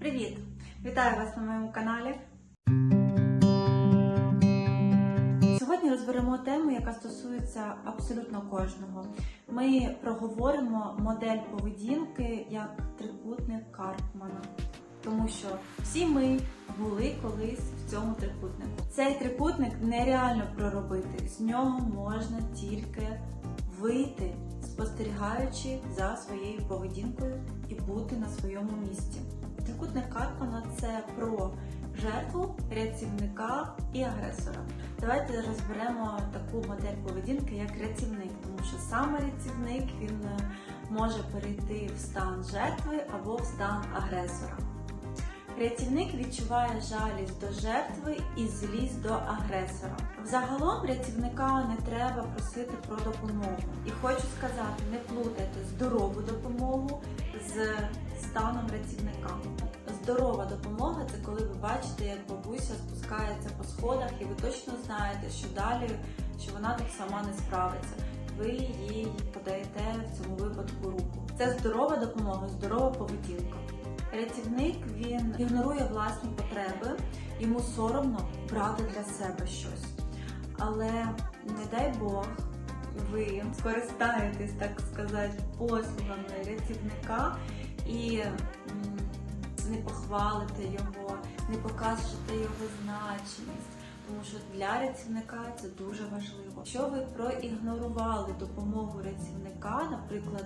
Привіт! Вітаю вас на моєму каналі. Сьогодні розберемо тему, яка стосується абсолютно кожного. Ми проговоримо модель поведінки як трикутник Карпмана. Тому що всі ми були колись в цьому трикутнику. Цей трикутник нереально проробити. З нього можна тільки вийти, спостерігаючи за своєю поведінкою і бути на своєму місці. Трикутник Карпмана це про жертву, рятівника і агресора. Давайте розберемо таку модель поведінки, як рятівник, тому що саме рятівник він е, може перейти в стан жертви або в стан агресора. Рятівник відчуває жалість до жертви і злість до агресора. Взагалом рятівника не треба просити про допомогу. І хочу сказати, не плутайте здорову допомогу з станом рятівника. Здорова допомога це коли ви бачите, як бабуся спускається по сходах, і ви точно знаєте, що далі що вона так сама не справиться. Ви їй подаєте в цьому випадку руку. Це здорова допомога, здорова поведінка. Рятівник він ігнорує власні потреби, йому соромно брати для себе щось. Але не дай Бог, ви скористаєтесь, так сказати, послугами рятівника і не похвалите його, не покажете його значимість. Тому що для рятівника це дуже важливо. Якщо ви проігнорували допомогу рятівника, наприклад,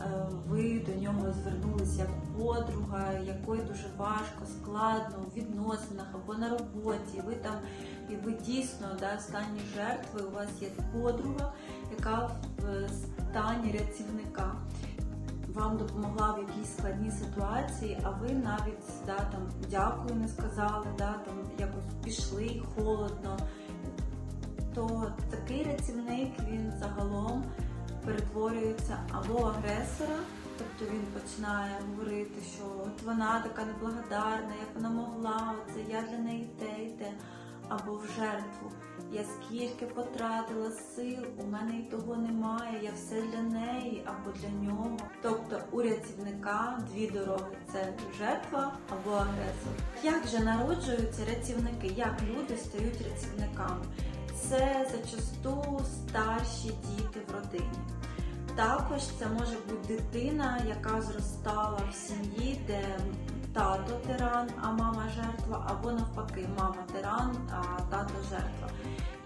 е, ви до нього звернулися як подруга, якої дуже важко, складно у відносинах або на роботі. Ви там і ви дійсно да, в стані жертви. У вас є подруга, яка в стані рятівника. Вам допомогла в якійсь складній ситуації, а ви навіть да, там дякую не сказали, да, там пішли холодно, то такий рятівник він загалом перетворюється або агресора, тобто він починає говорити, що от вона така неблагодарна, як вона могла, оце я для неї те і те, або в жертву. Я скільки потратила сил, у мене і того немає, я все для неї або для нього. Тобто у рятівника дві дороги це жертва або агресор. Як же народжуються рятівники? Як люди стають рятівниками? Це зачасту старші діти в родині. Також це може бути дитина, яка зростала в сім'ї, де тато тиран, а мама жертва, або навпаки, мама тиран, а тато жертва.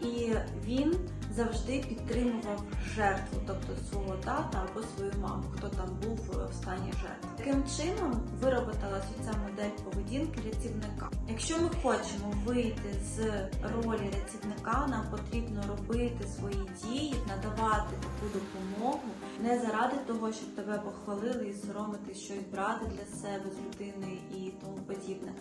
І він завжди підтримував жертву, тобто свого тата або свою маму, хто там був в стані жертви. Таким чином вироботилася ця модель поведінки рятівника. Якщо ми хочемо вийти з ролі рятівника, нам потрібно робити свої дії, надавати таку допомогу не заради того, щоб тебе похвалили і соромити щось брати для себе з людини і тому подібне,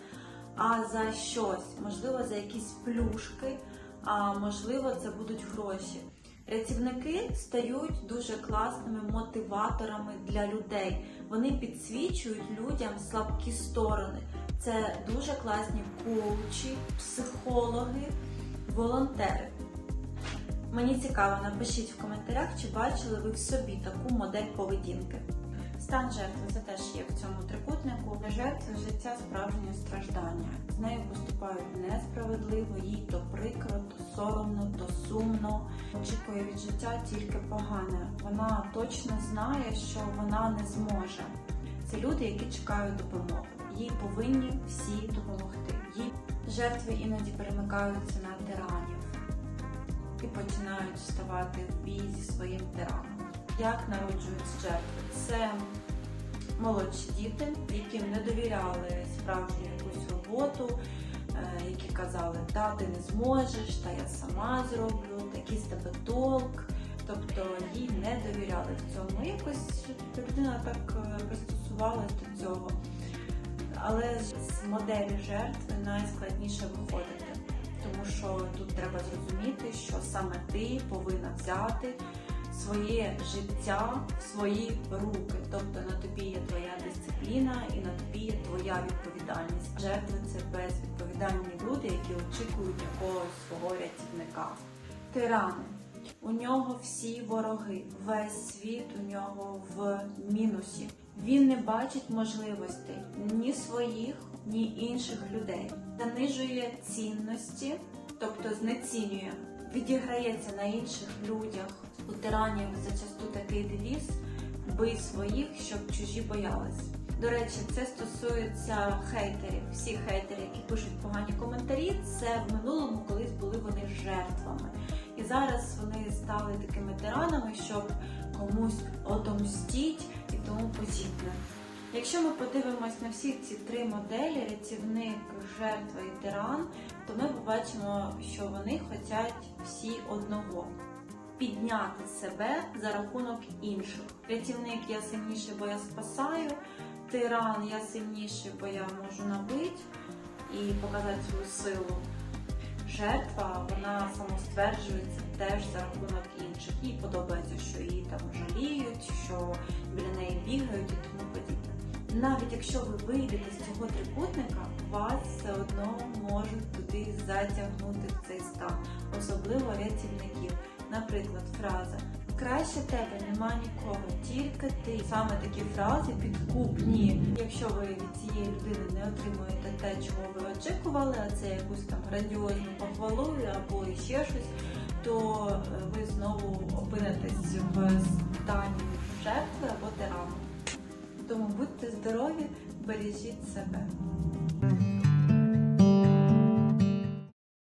а за щось, можливо, за якісь плюшки а можливо, це будуть гроші. Рятівники стають дуже класними мотиваторами для людей. Вони підсвічують людям слабкі сторони. Це дуже класні коучі, психологи, волонтери. Мені цікаво, напишіть в коментарях, чи бачили ви в собі таку модель поведінки. Стан жертви це теж є в цьому трикутнику. Для жертви життя справжнє страждання. З нею поступають несправедливо, їй то прикро, то соромно, то сумно. Очікує від життя тільки погане. Вона точно знає, що вона не зможе. Це люди, які чекають допомоги. Їй повинні всі допомогти. Їй жертви іноді перемикаються на тиранів і починають вставати в бій зі своїм тираном. Як народжуються жертви? Це молодші діти, яким не довіряли справжню якусь роботу, е, які казали, та ти не зможеш, та я сама зроблю, такий з тебе толк. Тобто їй не довіряли в цьому. Якось людина так е, пристосувалась до цього. Але з моделі жертви найскладніше виходити, тому що тут треба зрозуміти, що саме ти повинна взяти своє життя в свої руки. Тобто на тобі є твоя дисципліна і на тобі є твоя відповідальність. Жертви це безвідповідальні люди, які очікують якогось свого рятівника. Тирани. У нього всі вороги, весь світ у нього в мінусі. Він не бачить можливостей ні своїх, ні інших людей, занижує цінності, тобто знецінює, відіграється на інших людях. У тиранів зачасту такий девіз бий своїх, щоб чужі боялись. До речі, це стосується хейтерів. Всі хейтери, які пишуть погані коментарі, це в минулому колись були вони жертвами. І зараз вони стали такими тиранами, щоб комусь отомстіть і тому подібне. Якщо ми подивимось на всі ці три моделі рятівник, жертва і тиран, то ми побачимо, що вони хочуть всі одного підняти себе за рахунок інших.Рятівник я сильніший, бо я спасаю, тиран я сильніший, бо я можу набити і показати свою силу. Жертва вона самостверджується теж за рахунок інших. Їй подобається, що її там жаліють, що біля неї бігають. Навіть якщо ви вийдете з цього трикутника, вас все одно можуть туди затягнути в цей стан, особливо рятівників. Наприклад, фраза Краще тебе нема нікого, тільки ти. Саме такі фрази підкупні. Якщо ви від цієї людини не отримуєте те, чого ви очікували, а це якусь там грандіозну похвалу або ще щось, то е, ви знову опинитесь в стані. Тому будьте здорові, бережіть себе.